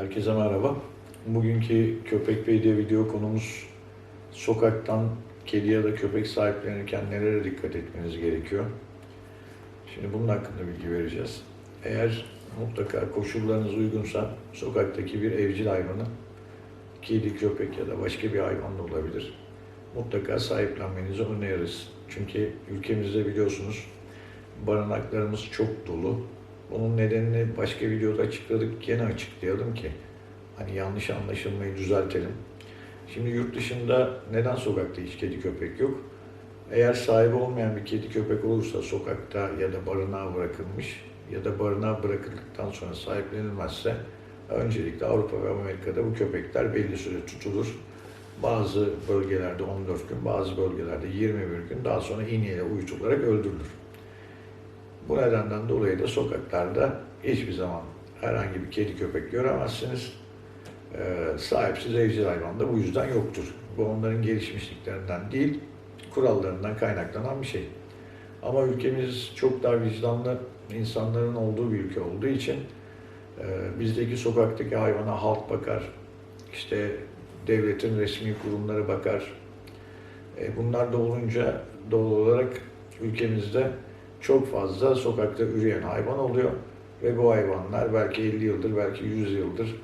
Herkese merhaba. Bugünkü Köpek Bey diye video konumuz sokaktan kedi ya da köpek sahiplenirken nelere dikkat etmeniz gerekiyor. Şimdi bunun hakkında bilgi vereceğiz. Eğer mutlaka koşullarınız uygunsa sokaktaki bir evcil hayvanı, kedi, köpek ya da başka bir hayvan da olabilir. Mutlaka sahiplenmenizi öneririz. Çünkü ülkemizde biliyorsunuz barınaklarımız çok dolu. Bunun nedenini başka videoda açıkladık. Gene açıklayalım ki hani yanlış anlaşılmayı düzeltelim. Şimdi yurt dışında neden sokakta hiç kedi köpek yok? Eğer sahibi olmayan bir kedi köpek olursa sokakta ya da barınağa bırakılmış ya da barınağa bırakıldıktan sonra sahiplenilmezse öncelikle Avrupa ve Amerika'da bu köpekler belli süre tutulur. Bazı bölgelerde 14 gün, bazı bölgelerde 21 gün daha sonra iğneyle uyutularak öldürülür. Bu nedenden dolayı da sokaklarda hiçbir zaman herhangi bir kedi köpek göremezsiniz. Ee, sahipsiz evcil hayvan da bu yüzden yoktur. Bu onların gelişmişliklerinden değil, kurallarından kaynaklanan bir şey. Ama ülkemiz çok daha vicdanlı insanların olduğu bir ülke olduğu için e, bizdeki sokaktaki hayvana halk bakar, işte devletin resmi kurumları bakar. E, bunlar da olunca doğal olarak ülkemizde çok fazla sokakta üreyen hayvan oluyor ve bu hayvanlar belki 50 yıldır, belki 100 yıldır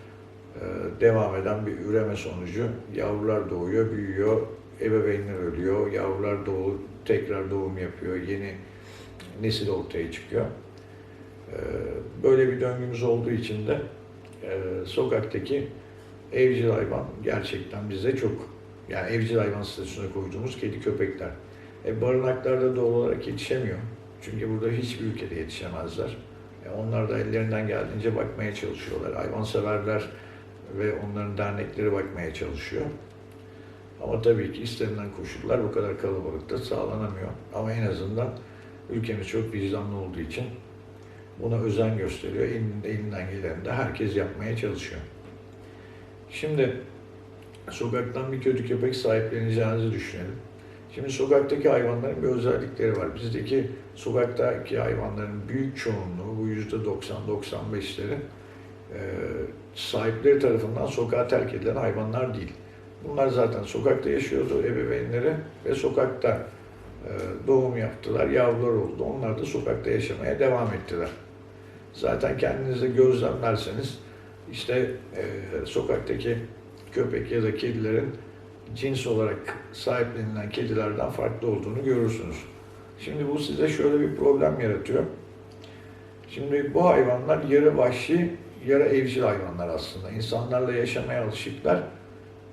e, devam eden bir üreme sonucu yavrular doğuyor, büyüyor, ebeveynler ölüyor, yavrular doğu, tekrar doğum yapıyor, yeni nesil ortaya çıkıyor. E, Böyle bir döngümüz olduğu için de e, sokaktaki evcil hayvan gerçekten bize çok, yani evcil hayvan statüsüne koyduğumuz kedi köpekler. E, barınaklarda doğal olarak yetişemiyor. Çünkü burada hiçbir ülkede yetişemezler. E, onlar da ellerinden geldiğince bakmaya çalışıyorlar. Hayvanseverler ve onların dernekleri bakmaya çalışıyor. Ama tabii ki istenilen koşullar bu kadar kalabalıkta sağlanamıyor. Ama en azından ülkemiz çok vicdanlı olduğu için buna özen gösteriyor. Elinde, elinden geleni de herkes yapmaya çalışıyor. Şimdi sokaktan bir kötü köpek sahipleneceğinizi düşünelim. Şimdi sokaktaki hayvanların bir özellikleri var. Bizdeki sokaktaki hayvanların büyük çoğunluğu, bu yüzde 90-95'leri e, sahipleri tarafından sokağa terk edilen hayvanlar değil. Bunlar zaten sokakta yaşıyordu ebeveynleri ve sokakta e, doğum yaptılar, yavrular oldu. Onlar da sokakta yaşamaya devam ettiler. Zaten kendinize gözlemlerseniz işte e, sokaktaki köpek ya da kedilerin cins olarak sahiplenilen kedilerden farklı olduğunu görürsünüz. Şimdi bu size şöyle bir problem yaratıyor. Şimdi bu hayvanlar yarı vahşi, yarı evcil hayvanlar aslında. İnsanlarla yaşamaya alışıklar.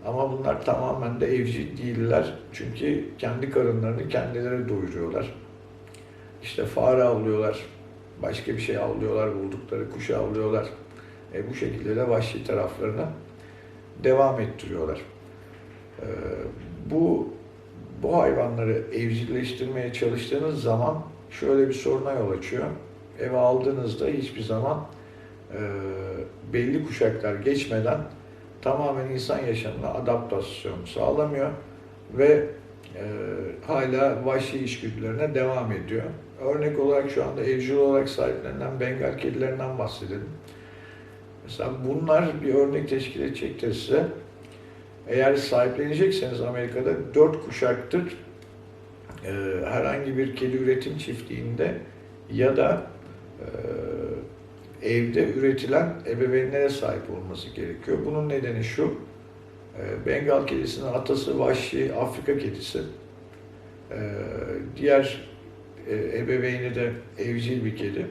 Ama bunlar tamamen de evcil değiller. Çünkü kendi karınlarını kendileri doyuruyorlar. İşte fare avlıyorlar, başka bir şey avlıyorlar, buldukları kuşu avlıyorlar. E, bu şekilde de vahşi taraflarına devam ettiriyorlar. Ee, bu bu hayvanları evcilleştirmeye çalıştığınız zaman şöyle bir soruna yol açıyor. Eve aldığınızda hiçbir zaman e, belli kuşaklar geçmeden tamamen insan yaşamına adaptasyon sağlamıyor ve e, hala vahşi içgüdülerine devam ediyor. Örnek olarak şu anda evcil olarak sahiplenilen Bengal kedilerinden bahsedelim. Mesela bunlar bir örnek teşkil edecektir size. Eğer sahiplenecekseniz Amerika'da dört kuşaktır e, herhangi bir kedi üretim çiftliğinde ya da e, evde üretilen ebeveynlere sahip olması gerekiyor. Bunun nedeni şu, e, Bengal kedisinin atası vahşi Afrika kedisi. E, diğer e, ebeveyni de evcil bir kedi.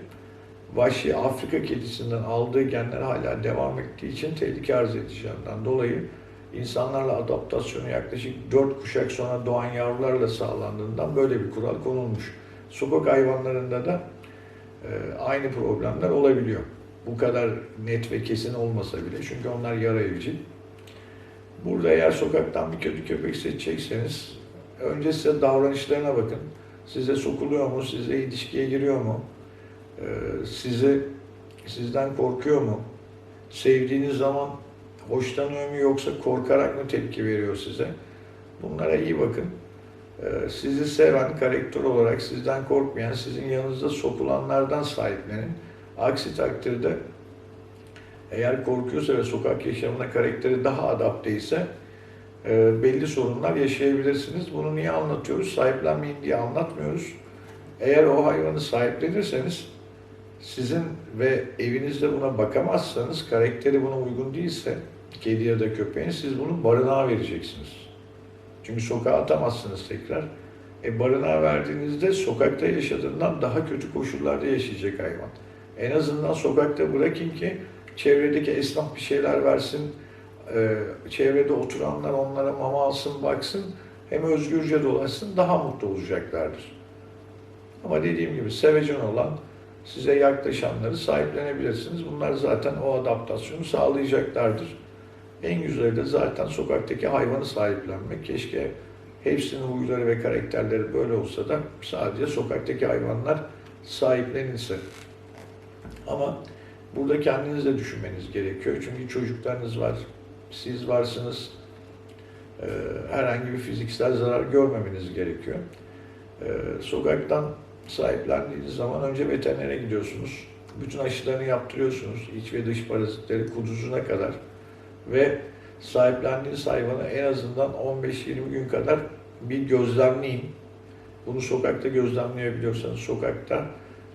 Vahşi Afrika kedisinden aldığı genler hala devam ettiği için tehlike arz edeceğinden dolayı insanlarla adaptasyonu yaklaşık 4 kuşak sonra doğan yavrularla sağlandığından böyle bir kural konulmuş. Sokak hayvanlarında da e, aynı problemler olabiliyor. Bu kadar net ve kesin olmasa bile çünkü onlar yara evcil. Burada eğer sokaktan bir kötü köpek seçecekseniz önce size davranışlarına bakın. Size sokuluyor mu? Size ilişkiye giriyor mu? Ee, sizi sizden korkuyor mu? Sevdiğiniz zaman hoşlanıyor mu yoksa korkarak mı tepki veriyor size? Bunlara iyi bakın. Ee, sizi seven, karakter olarak sizden korkmayan, sizin yanınızda sokulanlardan sahiplenin. Aksi takdirde eğer korkuyorsa ve sokak yaşamına karakteri daha adapte ise e, belli sorunlar yaşayabilirsiniz. Bunu niye anlatıyoruz? Sahiplenmeyin diye anlatmıyoruz. Eğer o hayvanı sahiplenirseniz sizin ve evinizde buna bakamazsanız, karakteri buna uygun değilse, kedi ya da köpeğin, siz bunu barınağa vereceksiniz. Çünkü sokağa atamazsınız tekrar. E barınağa verdiğinizde sokakta yaşadığından daha kötü koşullarda yaşayacak hayvan. En azından sokakta bırakın ki çevredeki esnaf bir şeyler versin, e, çevrede oturanlar onlara mama alsın, baksın, hem özgürce dolaşsın, daha mutlu olacaklardır. Ama dediğim gibi sevecen olan, size yaklaşanları sahiplenebilirsiniz. Bunlar zaten o adaptasyonu sağlayacaklardır. En güzeli de zaten sokaktaki hayvanı sahiplenmek. Keşke hepsinin huyları ve karakterleri böyle olsa da sadece sokaktaki hayvanlar sahiplenilse. Ama burada kendiniz de düşünmeniz gerekiyor. Çünkü çocuklarınız var, siz varsınız. Ee, herhangi bir fiziksel zarar görmemeniz gerekiyor. Ee, sokaktan sahiplendiğiniz zaman önce veterinere gidiyorsunuz. Bütün aşılarını yaptırıyorsunuz. İç ve dış parazitleri kuduzuna kadar. Ve sahiplendiğiniz hayvanı en azından 15-20 gün kadar bir gözlemleyin. Bunu sokakta gözlemleyebiliyorsanız sokakta.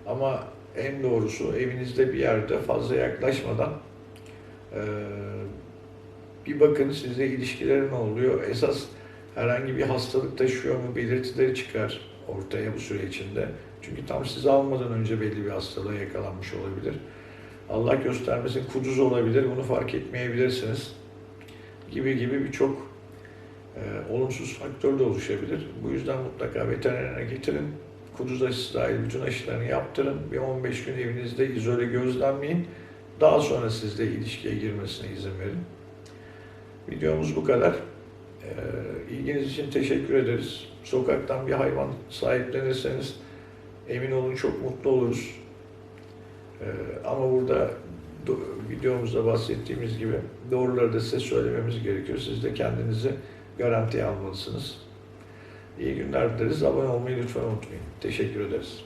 Ama en doğrusu evinizde bir yerde fazla yaklaşmadan eee, bir bakın size ilişkileri ne oluyor. Esas herhangi bir hastalık taşıyor mu belirtileri çıkar ortaya bu süre içinde. Çünkü tam sizi almadan önce belli bir hastalığa yakalanmış olabilir. Allah göstermesin kuduz olabilir, bunu fark etmeyebilirsiniz. Gibi gibi birçok e, olumsuz faktör de oluşabilir. Bu yüzden mutlaka veterinere getirin. Kuduz aşısı dahil bütün aşılarını yaptırın. Bir 15 gün evinizde izole gözlemleyin. Daha sonra sizle ilişkiye girmesine izin verin. Videomuz bu kadar. Ee, ilginiz için teşekkür ederiz. Sokaktan bir hayvan sahiplenirseniz emin olun çok mutlu oluruz. Ee, ama burada videomuzda bahsettiğimiz gibi doğruları da size söylememiz gerekiyor. Siz de kendinizi garantiye almalısınız. İyi günler dileriz. Abone olmayı lütfen unutmayın. Teşekkür ederiz.